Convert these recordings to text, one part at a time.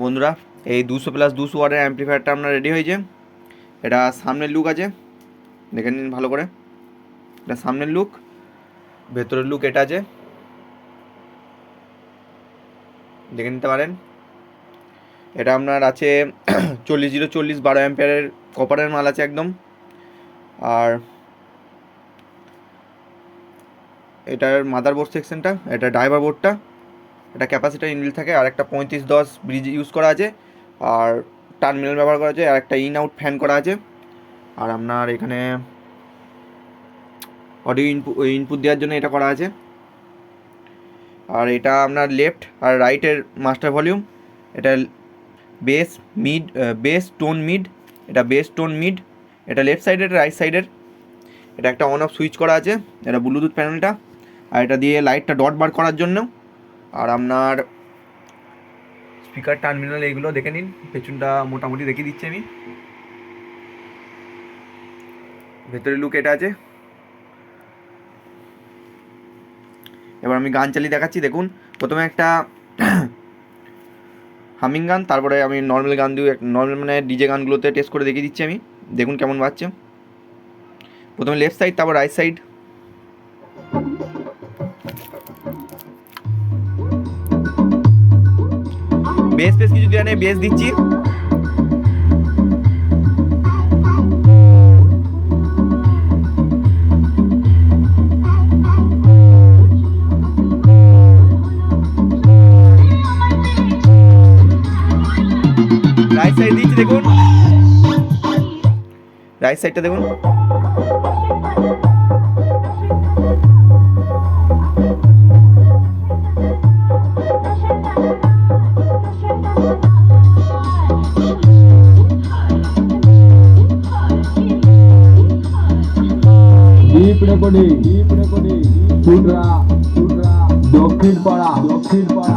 বন্ধুরা, এই দুশো প্লাস দুশো ওয়ার্ডের অ্যাম্পলিফায়ারটা আপনার রেডি হয়েছে। এটা সামনের লুক আছে। দেখে নিন ভালো করে। এটা সামনের লুক ভেতরের লুক এটা আছে। দেখে নিতে পারেন। এটা আপনার আছে চল্লিশ জিরো চল্লিশ বারো অ্যাম্পিয়ারের কপারের মাল আছে একদম। আর এটার মাদার বোর্ড সেকশনটা এটা ড্রাইভার বোর্ডটা এটা ক্যাপাসিটার ইনবিল থাকে, আর একটা পঁয়ত্রিশ দশ ব্রিজ ইউজ করা আছে, আর টার্মিনাল ব্যবহার করা আছে, আর একটা ইন আউট ফ্যান করা আছে। আর আপনার এখানে অডিও ইনপুট ইনপুট দেওয়ার জন্য এটা করা আছে। আর এটা আপনার লেফট আর রাইটের মাস্টার ভলিউম এটা bass mid bass tone mid এটা বেস টোন মিড এটা লেফট সাইডের এটা রাইট সাইডের এটা একটা অন অফ সুইচ করা আছে, এটা ব্লুটুথ প্যানেলটা আর এটা দিয়ে লাইটটা ডট বার করার জন্য। আর আপনার স্পিকার, টার্মিনাল এইগুলো দেখে নিন। পেছনটা মোটামুটি দেখিয়ে দিচ্ছি আমি। ভেতরে লুক এটা আছে। এবার আমি গান চালিয়ে দেখাচ্ছি। দেখুন, প্রথমে একটা হামিং গান, তারপরে আমি নর্মাল গান দিয়ে নর্মাল মানে ডিজে গানগুলোতে টেস্ট করে দেখিয়ে দিচ্ছি আমি। দেখুন কেমন বাজছে। প্রথমে লেফট সাইড তারপর রাইট সাইড বেস বেস কিছু দেওয়া বেস দিচ্ছি। রাইট সাইড দিচ্ছি দেখুন। রাইট সাইডটা দেখুন। চুটরা দক্ষিণ পাড়া দক্ষিণ পাড়া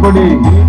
company.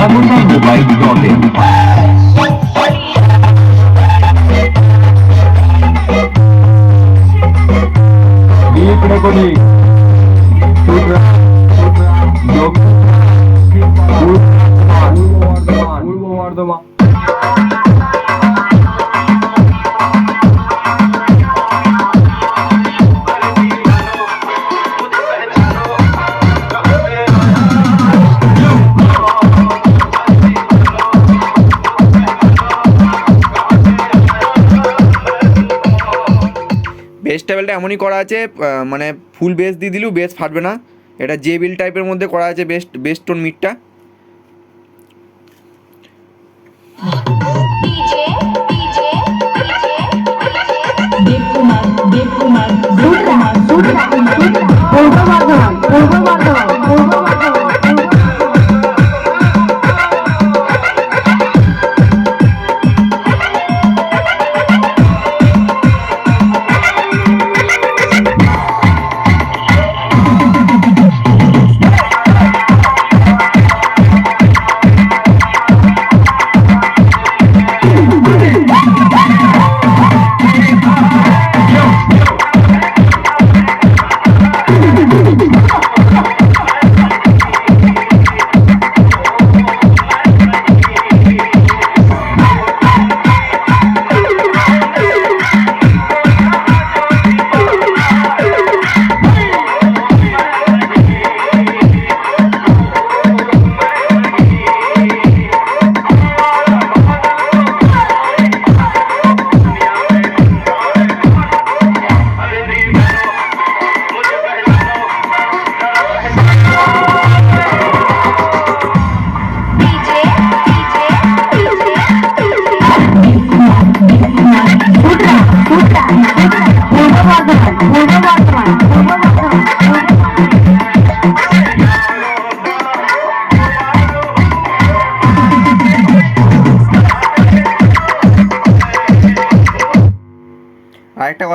অমূল্যা মোবাইল ডটে इकडे कोणी পূর্ব বর্ধমান টেবিলটা এমনই করা আছে মানে ফুল বেস দিয়ে দিলেও বেস ফাটবে না। এটা জে বিল টাইপের মধ্যে করা আছে বেস্ট বেস্ট টোন মিটটা দেবকুমার দেবকুমার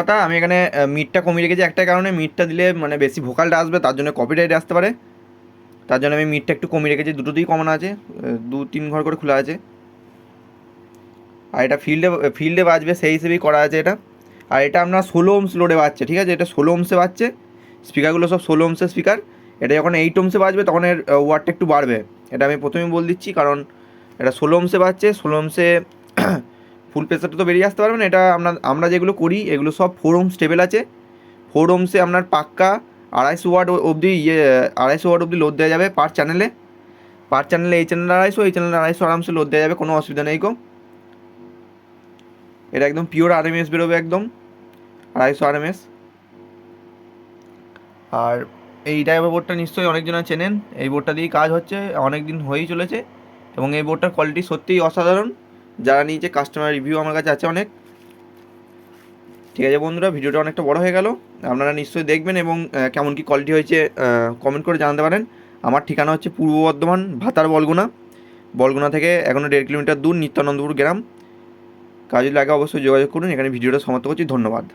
কথা আমি এখানে মিটটা কমিয়ে রেখেছি। একটা কারণে মিটটা দিলে মানে বেশি ভোকালটা আসবে, তার জন্য কপিরাইট আসতে পারে। তার জন্য আমি মিটটা একটু কমিয়ে রেখেছি দুটোতেই কমানো আছে দু, তিন ঘর করে খোলা আছে। আর এটা ফিল্ডে ফিল্ডে বাজবে, সেই হিসেবেই করা আছে এটা। আর এটা আপনার ষোলো ওমস লোডে বাজছে, ঠিক আছে? এটা ষোলো ওমসে বাজছে। স্পিকারগুলো সব ষোলো ওমসের স্পিকার এটা যখন এইট ওমসে বাজবে, তখন এর ওয়াটটা একটু বাড়বে। এটা আমি প্রথমেই বল দিচ্ছি, কারণ এটা ষোলো ওমসে বাজছে। ষোলো ওমসে ফুল প্রেসারটা তো বেরিয়ে আসতে পারবে না, এটা আমরা আমরা যেগুলো করি, এগুলো সব ফোর ওমস টেবিল আছে। ফোর ওমসে আপনার পাক্কা আড়াইশো ওয়াট অবধি ইয়ে আড়াইশো ওয়াট অবধি লোড দেওয়া যাবে পার চ্যানেলে পার চ্যানেলে এই চ্যানেল আড়াইশো, এই চ্যানেলে আড়াইশো আরামসে লোড দেওয়া যাবে, কোনো অসুবিধা নেই কো এটা একদম পিওর আরএমএস বেরোবে একদম, আড়াইশো আরএমএস আর এই ড্রাইভার বোর্ডটা নিশ্চয়ই অনেকজনা চেনেন, এই বোর্ডটা দিয়েই কাজ হচ্ছে অনেক দিন হয়েই চলেছে, এবং এই বোর্ডটার কোয়ালিটি সত্যিই অসাধারণ। যারা নিয়েছে কাস্টমার রিভিউ আমার কাছে আছে অনেক, ঠিক আছে বন্ধুরা, ভিডিওটা অনেকটা বড় হয়ে গেল। আপনারা নিশ্চয়ই দেখবেন এবং কেমন কি কোয়ালিটি হয়েছে কমেন্ট করে জানাতে পারেন। আমার ঠিকানা হচ্ছে পূর্ব বর্ধমান, ভাতার বলগুনা। বলগুনা থেকে এখনও দেড় কিলোমিটার দূর নিত্যানন্দপুর গ্রাম। কাজে লাগে অবশ্যই যোগাযোগ করুন, এখানে ভিডিওটা সমাপ্ত করছি, ধন্যবাদ।